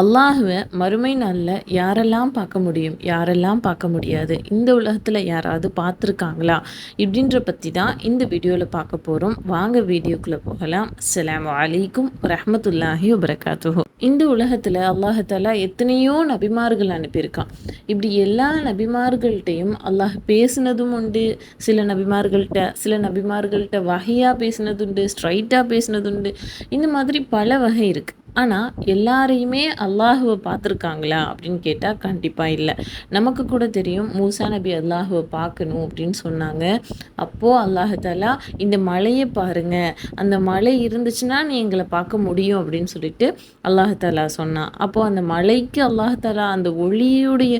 அல்லாஹுவை மறுமை நாளில் யாரெல்லாம் பார்க்க முடியும்? யாரெல்லாம் பார்க்க முடியாது? இந்த உலகத்தில் யாராவது பார்த்துருக்காங்களா? இப்படின்ற பற்றி தான் இந்த வீடியோவில் பார்க்க போகிறோம் வாங்க வீடியோக்குள்ளே போகலாம். அஸ்லாம் வலைக்கும் ரஹமத்துல்லாஹி வபரகாத்துஹோ. இந்த உலகத்தில் அல்லாஹாலா எத்தனையோ நபிமார்கள் அனுப்பியிருக்கான். இப்படி எல்லா நபிமார்கள்ட்டையும் அல்லாஹ் பேசினதும் உண்டு. சில நபிமார்கள்ட்ட சில நபிமார்கள்ட்ட வகையாக பேசினதுண்டு ஸ்ட்ரைட்டாக பேசினதுண்டு. இந்த மாதிரி பல வகை இருக்குது ஆனால் எல்லாரையுமே அல்லாஹுவை பார்த்துருக்காங்களா அப்படின்னு கேட்டால் கண்டிப்பாக இல்லை. நமக்கு கூட தெரியும் மூசா நபி அல்லாஹுவை பார்க்கணும் அப்படின்னு சொன்னாங்க. அப்போது அல்லாஹாலா இந்த மலையை பாருங்கள் அந்த மலை இருந்துச்சுன்னா நீ எங்களை பார்க்க முடியும் அப்படின்னு சொல்லிட்டு அல்லாஹாலா சொன்னான். அப்போது அந்த மலைக்கு அல்லாஹாலா அந்த ஒளியுடைய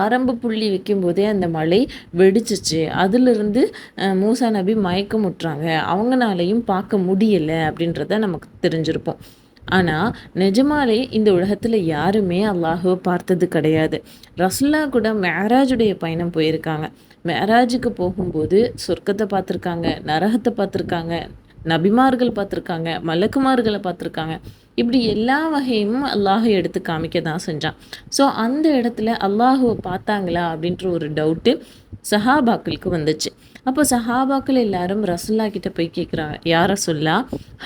ஆரம்ப புள்ளி வைக்கும்போதே அந்த மலை வெடிச்சிச்சு. அதிலிருந்து மூசா நபி மயக்கமுட்டுறாங்க அவங்களாலையும் பார்க்க முடியலை அப்படின்றத நமக்கு தெரிஞ்சிருப்போம் ஆனால் நிஜமாலே இந்த உலகத்தில் யாருமே அல்லாஹுவை பார்த்தது கிடையாது. ரசுல்லா கூட மேராஜுடைய பயணம் போயிருக்காங்க. மேராஜுக்கு போகும்போது சொர்க்கத்தை பார்த்துருக்காங்க நரகத்தை பார்த்துருக்காங்க நபிமார்கள் பார்த்துருக்காங்க மலக்குமார்களை பார்த்துருக்காங்க. இப்படி எல்லா வகையும் அல்லாஹை எடுத்து காமிக்க தான் செஞ்சான். ஸோ அந்த இடத்துல அல்லாஹுவை பார்த்தாங்களா அப்படின்ற ஒரு டவுட்டு சஹாபாக்களுக்கு வந்துச்சு. அப்போ சஹாபாக்கள் எல்லாரும் ரசுல்லா கிட்ட போய் கேட்குறாங்க யார் ரசுல்லா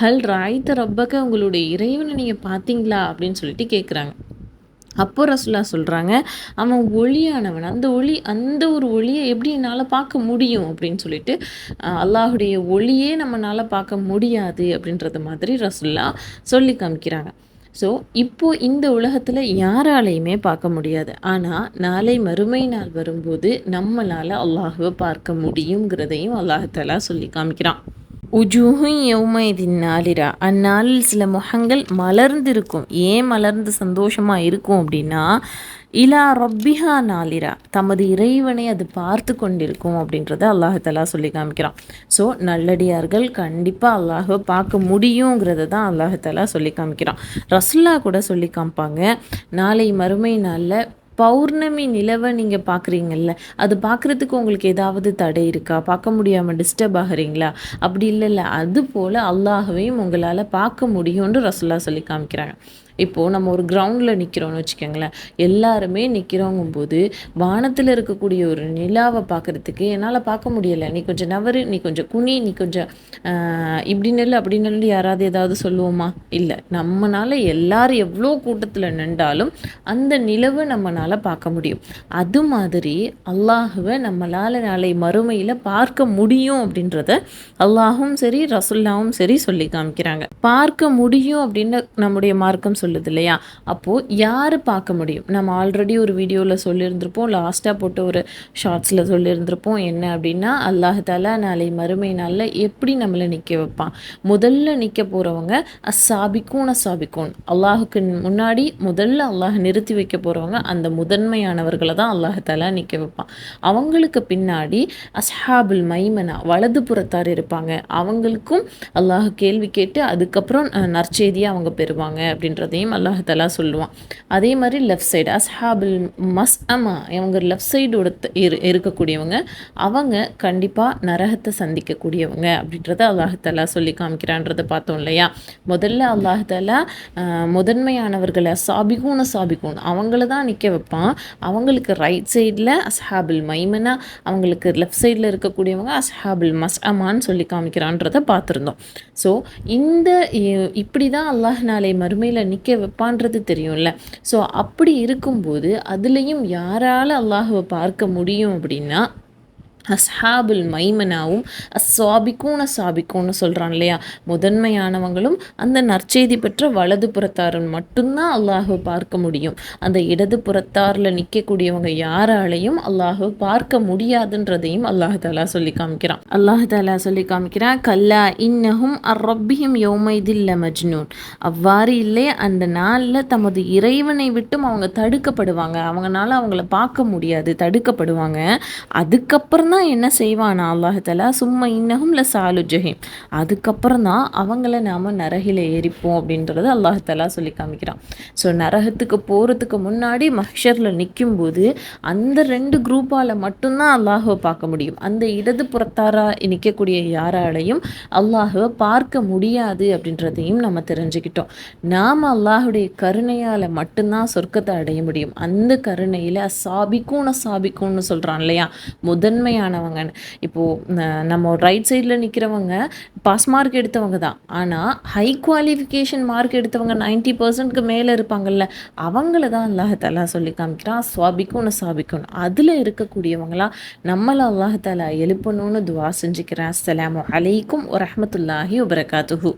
ஹல் ராய்த்த ரப்பக்க உங்களுடைய இறைவனை நீங்கள் பார்த்தீங்களா? அப்படின்னு சொல்லிட்டு கேட்குறாங்க அப்போ ரசுல்லா சொல்கிறாங்க அவன் ஒளியானவன். அந்த ஒளி அந்த ஒரு ஒளியை எப்படி என்னால் பார்க்க முடியும்? அப்படின்னு சொல்லிட்டு அல்லாஹுடைய ஒளியே நம்மளால் பார்க்க முடியாது. அப்படின்றத மாதிரி ரசுல்லா சொல்லி காமிக்கிறாங்க. ஸோ இப்போது இந்த உலகத்தில் யாராலையுமே பார்க்க முடியாது. ஆனால் நாளை மறுமை நாள் வரும்போது நம்மளால் அல்லாஹுவை பார்க்க முடியுங்கிறதையும் அல்லாஹாலா சொல்லி காமிக்கிறான். உஜூஹும் யௌமைதின் நாளிரா. அந்நாளில் சில முகங்கள் மலர்ந்திருக்கும். ஏன் மலர்ந்து சந்தோஷமாக இருக்கும் அப்படின்னா இலா ரப்பிஹா நாளிரா. தமது இறைவனை அது பார்த்து கொண்டிருக்கும் அப்படின்றத அல்லாஹலா சொல்லி காமிக்கிறான். ஸோ நல்லடியார்கள் கண்டிப்பாக அல்லாஹை பார்க்க முடியுங்கிறத தான் அல்லாஹலா சொல்லி காமிக்கிறான். ரசுல்லா கூட சொல்லி காமிப்பாங்க நாளை மறுமை நாளில் பௌர்ணமி நிலவை நீங்கள் பார்க்குறீங்கல்ல அது பார்க்குறதுக்கு உங்களுக்கு ஏதாவது தடை இருக்கா? பார்க்க முடியாமல் டிஸ்டர்ப் ஆகுறீங்களா? அப்படி இல்லைல்ல அது போல் அல்லாஹவையும் உங்களால் பார்க்க முடியும்னு ரசுல்லா சொல்லி காமிக்கிறாங்க. இப்போது நம்ம ஒரு கிரவுண்டில் நிற்கிறோன்னு வச்சுக்கோங்களேன். எல்லாருமே நிற்கிறோங்கும்போது வானத்தில் இருக்கக்கூடிய ஒரு நிலாவை பார்க்குறதுக்கு என்னால் பார்க்க முடியலை. நீ கொஞ்சம் நவரு நீ கொஞ்சம் குனி நீ கொஞ்சம் இப்படி நெல் அப்படி நெல் யாராவது ஏதாவது சொல்லுவோமா? இல்லை. நம்மளால் எல்லாரும் எவ்வளோ கூட்டத்தில் நின்றாலும் அந்த நிலவை நம்மளால் பார்க்க முடியும். அது மாதிரி அல்லாஹுவை நம்மளால் நாளை மறுமையில் பார்க்க முடியும் அப்படின்றத அல்லாஹும் சரி ரசுல்லாவும் சரி சொல்லி காமிக்கிறாங்க. பார்க்க முடியும் அப்படின்னு நம்முடைய மார்க்கம் சொல்லி சொல்லுது இல்லையா அப்போது யார் பார்க்க முடியும்? நம்ம ஆல்ரெடி ஒரு வீடியோவில் சொல்லியிருந்திருப்போம் லாஸ்ட்டாக போட்டு ஒரு ஷார்ட்ஸில் சொல்லியிருந்திருப்போம் என்ன அப்படின்னா அல்லாஹால நாளை மறுமை நாளில் எப்படி நம்மளை நிற்க வைப்பான்? முதல்ல நிற்க போகிறவங்க அசாபிக்கூன் அசாபிக்கூன் அல்லாஹுக்கு முன்னாடி முதல்ல அல்லாஹ் நிறுத்தி வைக்க போகிறவங்க அந்த முதன்மையானவர்களை தான் அல்லாஹால நிற்க வைப்பான். அவங்களுக்கு பின்னாடி அஸ்ஹாபுல் மைமனா வலது புறத்தார் இருப்பாங்க. அவங்களுக்கும் அல்லாஹ் கேள்வி கேட்டு அதுக்கப்புறம் நற்செய்தியை அவங்க பெறுவாங்க அப்படின்றதையும் அப்படின்றதையும் அல்லாஹலா சொல்லுவான். அதே மாதிரி லெஃப்ட் சைடு அஸ்ஹாபில் மஸ் அம்மா இவங்க லெஃப்ட் சைடோட இரு இருக்கக்கூடியவங்க அவங்க கண்டிப்பாக நரகத்தை சந்திக்கக்கூடியவங்க அப்படின்றத அல்லாஹலா சொல்லி காமிக்கிறான்றதை பார்த்தோம் இல்லையா? முதல்ல அல்லாஹலா முதன்மையானவர்களை சாபிகூன சாபிகூன் அவங்கள தான் நிற்க வைப்பான். அவங்களுக்கு ரைட் சைடில் அஸ்ஹாபில் மைமனா அவங்களுக்கு லெஃப்ட் சைடில் இருக்கக்கூடியவங்க அஸ்ஹாபில் மஸ் அமான்னு சொல்லி காமிக்கிறான்றதை பார்த்துருந்தோம். ஸோ இந்த இப்படி தான் அல்லாஹ் நாளை மறுமையில் நிற்க வைப்பான்றது தெரியும்ல. ஸோ அப்படி இருக்கும்போது அதுலேயும் யாரால் அல்லாஹுவை பார்க்க முடியும் அப்படின்னா அஸ்ஹாபுல் மைமனாவும் அஸ்வாபிக்கூன சாபிக்கூன்னு சொல்கிறான் இல்லையா? முதன்மையானவங்களும் அந்த நற்செய்தி பெற்ற வலது புறத்தாரன் மட்டும்தான் அல்லாஹு பார்க்க முடியும். அந்த இடது புறத்தாரில் நிற்கக்கூடியவங்க யாராலையும் அல்லாஹு பார்க்க முடியாதுன்றதையும் அல்லாஹாலா சொல்லி காமிக்கிறான். அல்லாஹாலா சொல்லி காமிக்கிறான் கல்லா இன்னஹும் அர்ரப்பியும் யோமைதில்ல மஜ்னூன் அவ்வாறு இல்லை அந்த நாளில் தமது இறைவனை விட்டும் அவங்க தடுக்கப்படுவாங்க. அவங்களால அவங்கள பார்க்க முடியாது தடுக்கப்படுவாங்க. அதுக்கப்புறம் தான் தான் என்ன செய்வானா அல்லாஹலா சும்மா இன்னகும் ல சாலு ஜஹீம். அதுக்கப்புறம் தான் அவங்கள நாம் நரகில எரிப்போம் அப்படின்றது அல்லாஹலா சொல்லி காமிக்கிறான். ஸோ நரகத்துக்கு போகிறதுக்கு முன்னாடி மஹ்ஷரில் நிற்கும்போது அந்த ரெண்டு குரூப்பால் மட்டும்தான் அல்லாஹுவை பார்க்க முடியும். அந்த இடது புறத்தாராக நிற்கக்கூடிய யாராலையும் அல்லாஹுவை பார்க்க முடியாது அப்படின்றதையும் நம்ம தெரிஞ்சுக்கிட்டோம். நாம் அல்லாஹுடைய கருணையால் மட்டும்தான் சொர்க்கத்தை அடைய முடியும். அந்த கருணையில் சாபிக்கும் சாபிக்கும்னு சொல்கிறான் இல்லையா? முதன்மையான முதன்மையானவங்கன்னு இப்போது நம்ம ரைட் சைடில் நிற்கிறவங்க பாஸ் மார்க் எடுத்தவங்க தான். ஆனால் ஹை குவாலிஃபிகேஷன் மார்க் எடுத்தவங்க நைன்ட்டி பர்சன்ட்க்கு மேலே இருப்பாங்கல்ல அவங்கள தான் அல்லாஹாலா சொல்லி காமிக்கிறான். சுவாபிக்கும் சாபிக்கணும் அதில் இருக்கக்கூடியவங்களாம் நம்மளை அல்லாஹாலா எழுப்பணும்னு துவா செஞ்சுக்கிறேன். அஸ்லாம் அலைக்கும் வரமத்துல்லாஹி வபரகாத்துஹூ.